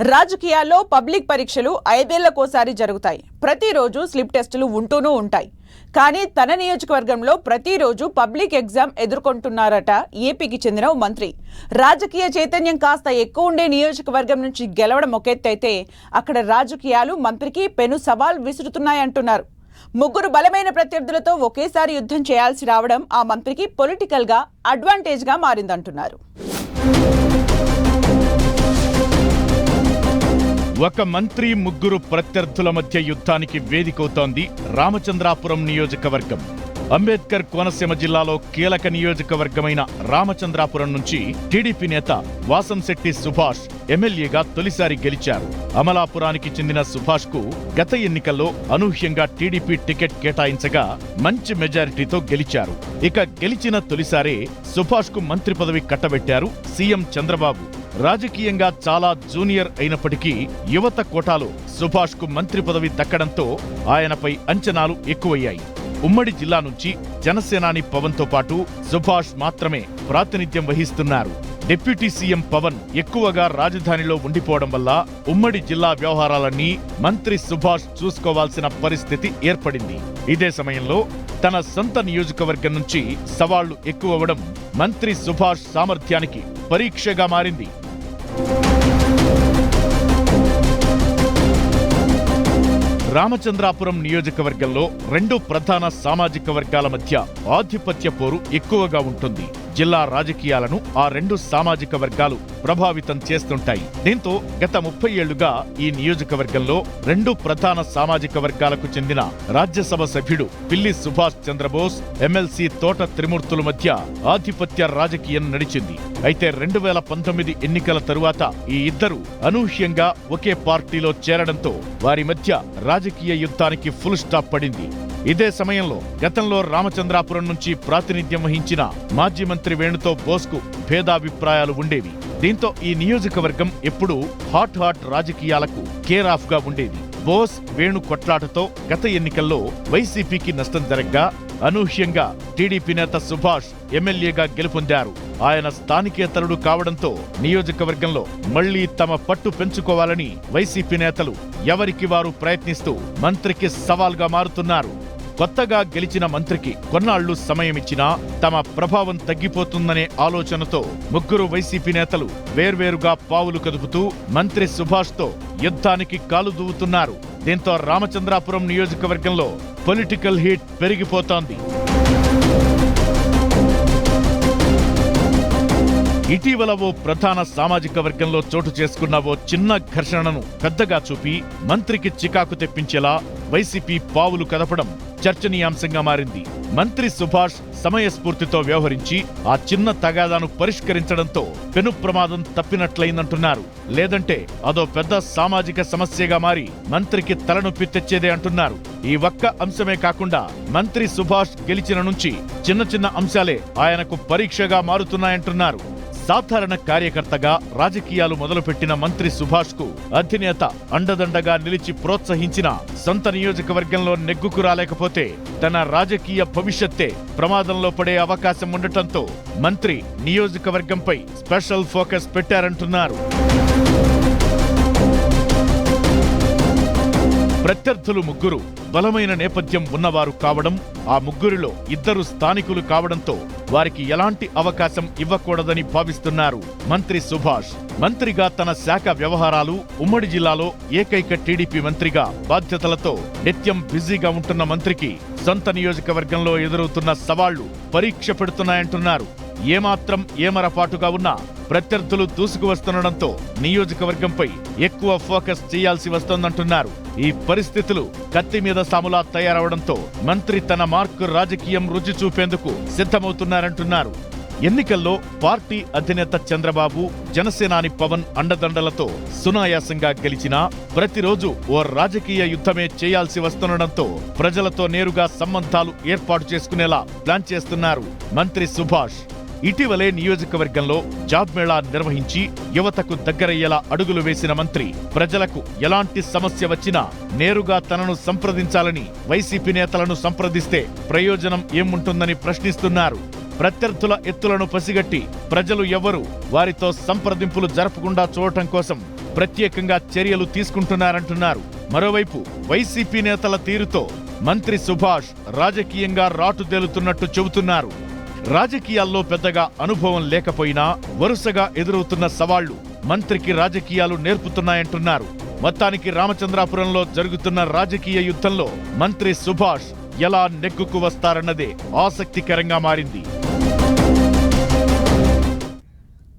రాజకీయాల్లో పబ్లిక్ పరీక్షలు ఐదేళ్ళకోసారి జరుగుతాయి. ప్రతిరోజు స్లిప్ టెస్టులు ఉంటూనూ ఉంటాయి. కానీ తన నియోజకవర్గంలో ప్రతిరోజు పబ్లిక్ ఎగ్జామ్ ఎదుర్కొంటున్నారట ఏపీకి చెందిన ఓ మంత్రి. రాజకీయ చైతన్యం కాస్త ఎక్కువ ఉండే నియోజకవర్గం నుంచి గెలవడం ఒకెత్తైతే అక్కడ రాజకీయాలు మంత్రికి పెను సవాల్ విసురుతున్నాయంటున్నారు ముగ్గురు బలమైన ప్రత్యర్థులతో ఒకేసారి యుద్ధం చేయాల్సి రావడం ఆ మంత్రికి పొలిటికల్గా అడ్వాంటేజ్గా మారిందంటున్నారు. ఒక మంత్రి ముగ్గురు ప్రత్యర్థుల మధ్య యుద్ధానికి వేదికవుతోంది రామచంద్రాపురం నియోజకవర్గం. అంబేద్కర్ కోనసీమ జిల్లాలో కీలక నియోజకవర్గమైన రామచంద్రాపురం నుంచి టీడీపీ నేత వాసంశెట్టి సుభాష్ ఎమ్మెల్యేగా తొలిసారి గెలిచారు. అమలాపురానికి చెందిన సుభాష్కు గత ఎన్నికల్లో అనూహ్యంగా టీడీపీ టికెట్ కేటాయించగా మంచి మెజారిటీతో గెలిచారు. ఇక గెలిచిన తొలిసారే సుభాష్కు మంత్రి పదవి కట్టబెట్టారు సీఎం చంద్రబాబు. రాజకీయంగా చాలా జూనియర్ అయినప్పటికీ యువత కోటాలో సుభాష్కు మంత్రి పదవి దక్కడంతో ఆయనపై అంచనాలు ఎక్కువయ్యాయి. ఉమ్మడి జిల్లా నుంచి జనసేనాని పవన్తో పాటు సుభాష్ మాత్రమే ప్రాతినిధ్యం వహిస్తున్నారు. డిప్యూటీ సీఎం పవన్ ఎక్కువగా రాజధానిలో ఉండిపోవడం వల్ల ఉమ్మడి జిల్లా వ్యవహారాలన్నీ మంత్రి సుభాష్ చూసుకోవాల్సిన పరిస్థితి ఏర్పడింది. ఇదే సమయంలో తన సొంత నియోజకవర్గం నుంచి సవాళ్ళు ఎక్కువవడం మంత్రి సుభాష్ సామర్థ్యానికి పరీక్షగా మారింది. రామచంద్రాపురం నియోజకవర్గంలో రెండు ప్రధాన సామాజిక వర్గాల మధ్య ఆధిపత్య పోరు ఎక్కువగా ఉంటుంది. జిల్లా రాజకీయాలను ఆ రెండు సామాజిక వర్గాలు ప్రభావితం చేస్తుంటాయి. దీంతో గత ముప్పై ఏళ్ళుగా ఈ నియోజకవర్గంలో రెండు ప్రధాన సామాజిక వర్గాలకు చెందిన రాజ్యసభ సభ్యుడు పిల్లి సుభాష్ చంద్రబోస్ ఎమ్మెల్సీ తోట త్రిమూర్తుల మధ్య ఆధిపత్య రాజకీయం నడిచింది. అయితే రెండు వేల పంతొమ్మిది ఎన్నికల తరువాత ఈ ఇద్దరు అనూహ్యంగా ఒకే పార్టీలో చేరడంతో వారి మధ్య రాజకీయ యుద్ధానికి ఫుల్ స్టాప్ పడింది. ఇదే సమయంలో గతంలో రామచంద్రాపురం నుంచి ప్రాతినిధ్యం వహించిన మాజీ మంత్రి వేణుతో బోస్కు భేదాభిప్రాయాలు ఉండేవి. దీంతో ఈ నియోజకవర్గం ఎప్పుడూ హాట్ హాట్ రాజకీయాలకు కేరాఫ్గా ఉండేది. బోస్ వేణు కొట్లాటతో గత ఎన్నికల్లో వైసీపీకి నష్టం జరగ్గా అనూహ్యంగా టీడీపీ నేత సుభాష్ ఎమ్మెల్యేగా గెలుపొందారు. ఆయన స్థానికేతరుడు కావడంతో నియోజకవర్గంలో మళ్ళీ తమ పట్టు పెంచుకోవాలని వైసీపీ నేతలు ఎవరికి వారు ప్రయత్నిస్తూ మంత్రికి సవాల్గా మారుతున్నారు. కొత్తగా గెలిచిన మంత్రికి కొన్నాళ్ళు సమయమిచ్చినా తమ ప్రభావం తగ్గిపోతుందనే ఆలోచనతో ముగ్గురు వైసీపీ నేతలు వేర్వేరుగా పావులు కదుపుతూ మంత్రి సుభాష్తో యుద్ధానికి కాలు దూవుతున్నారు. దీంతో రామచంద్రాపురం నియోజకవర్గంలో పొలిటికల్ హీట్ పెరిగిపోతోంది. ఇటీవల ఓ ప్రధాన సామాజిక వర్గంలో చోటు చేసుకున్న ఓ చిన్న ఘర్షణను పెద్దగా చూపి మంత్రికి చికాకు తెప్పించేలా వైసీపీ పావులు కదపడం చర్చనీయాంశంగా మారింది. మంత్రి సుభాష్ సమయస్ఫూర్తితో వ్యవహరించి ఆ చిన్న తగాదాను పరిష్కరించడంతో పెను ప్రమాదం తప్పినట్లయిందంటున్నారు. లేదంటే అదో పెద్ద సామాజిక సమస్యగా మారి మంత్రికి తలనొప్పి తెచ్చేదే అంటున్నారు. ఈ ఒక్క అంశమే కాకుండా మంత్రి సుభాష్ గెలిచిన నుంచి చిన్న చిన్న అంశాలే ఆయనకు పరీక్షగా మారుతున్నాయంటున్నారు. సాధారణ కార్యకర్తగా రాజకీయాలు మొదలుపెట్టిన మంత్రి సుభాష్కు అధినేత అండదండగా నిలిచి ప్రోత్సహించిన సొంత నియోజకవర్గంలో నెగ్గుకు రాలేకపోతే తన రాజకీయ భవిష్యత్తే ప్రమాదంలో పడే అవకాశం ఉండటంతో మంత్రి నియోజకవర్గంపై స్పెషల్ ఫోకస్ పెట్టారంటున్నారు. ప్రత్యర్థులు ముగ్గురు బలమైన నేపథ్యం ఉన్నవారు కావడం ఆ ముగ్గురిలో ఇద్దరు స్థానికులు కావడంతో వారికి ఎలాంటి అవకాశం ఇవ్వకూడదని భావిస్తున్నారు. మంత్రి సుభాష్ మంత్రిగా తన శాఖ వ్యవహారాలు ఉమ్మడి జిల్లాలో ఏకైక టీడీపీ మంత్రిగా బాధ్యతలతో నిత్యం బిజీగా ఉంటున్న మంత్రికి సొంత నియోజకవర్గంలో ఎదురవుతున్న సవాళ్ళు పరీక్ష పెడుతున్నాయంటున్నారు. ఏమాత్రం ఏమరపాటుగా ఉన్నా ప్రత్యర్థులు దూసుకువస్తుండడంతో నియోజకవర్గంపై ఎక్కువ ఫోకస్ చేయాల్సి వస్తోందంటున్నారు. ఈ పరిస్థితులు కత్తి మీద సాములా తయారవడంతో మంత్రి తన మార్కు రాజకీయం రుచి చూపేందుకు సిద్ధమవుతున్నారంటున్నారు. ఎన్నికల్లో పార్టీ అధినేత చంద్రబాబు జనసేనాని పవన్ అండదండలతో సునాయాసంగా గెలిచినా ప్రతిరోజు ఓ రాజకీయ యుద్ధమే చేయాల్సి వస్తుండడంతో ప్రజలతో నేరుగా సంబంధాలు ఏర్పాటు చేసుకునేలా ప్లాన్ చేస్తున్నారు మంత్రి సుభాష్. ఇటీవలే నియోజకవర్గంలో జాబ్ మేళా నిర్వహించి యువతకు దగ్గరయ్యేలా అడుగులు వేసిన మంత్రి ప్రజలకు ఎలాంటి సమస్య వచ్చినా నేరుగా తనను సంప్రదించాలని వైసీపీ నేతలను సంప్రదిస్తే ప్రయోజనం ఏముంటుందని ప్రశ్నిస్తున్నారు. ప్రత్యర్థుల ఎత్తులను పసిగట్టి ప్రజలు ఎవరు వారితో సంప్రదింపులు జరపకుండా చూడటం కోసం ప్రత్యేకంగా చర్యలు తీసుకుంటున్నారంటున్నారు. మరోవైపు వైసీపీ నేతల తీరుతో మంత్రి సుభాష్ రాజకీయంగా రాటుదేలుతున్నట్టు చెబుతున్నారు. రాజకీయాల్లో పెద్దగా అనుభవం లేకపోయినా వరుసగా ఎదురవుతున్న సవాళ్ళు మంత్రికి రాజకీయాలు నేర్పుతున్నాయంటున్నారు. మొత్తానికి రామచంద్రాపురంలో జరుగుతున్న రాజకీయ యుద్ధంలో మంత్రి సుభాష్ ఎలా నెగ్గుకు వస్తారన్నదే ఆసక్తికరంగా మారింది.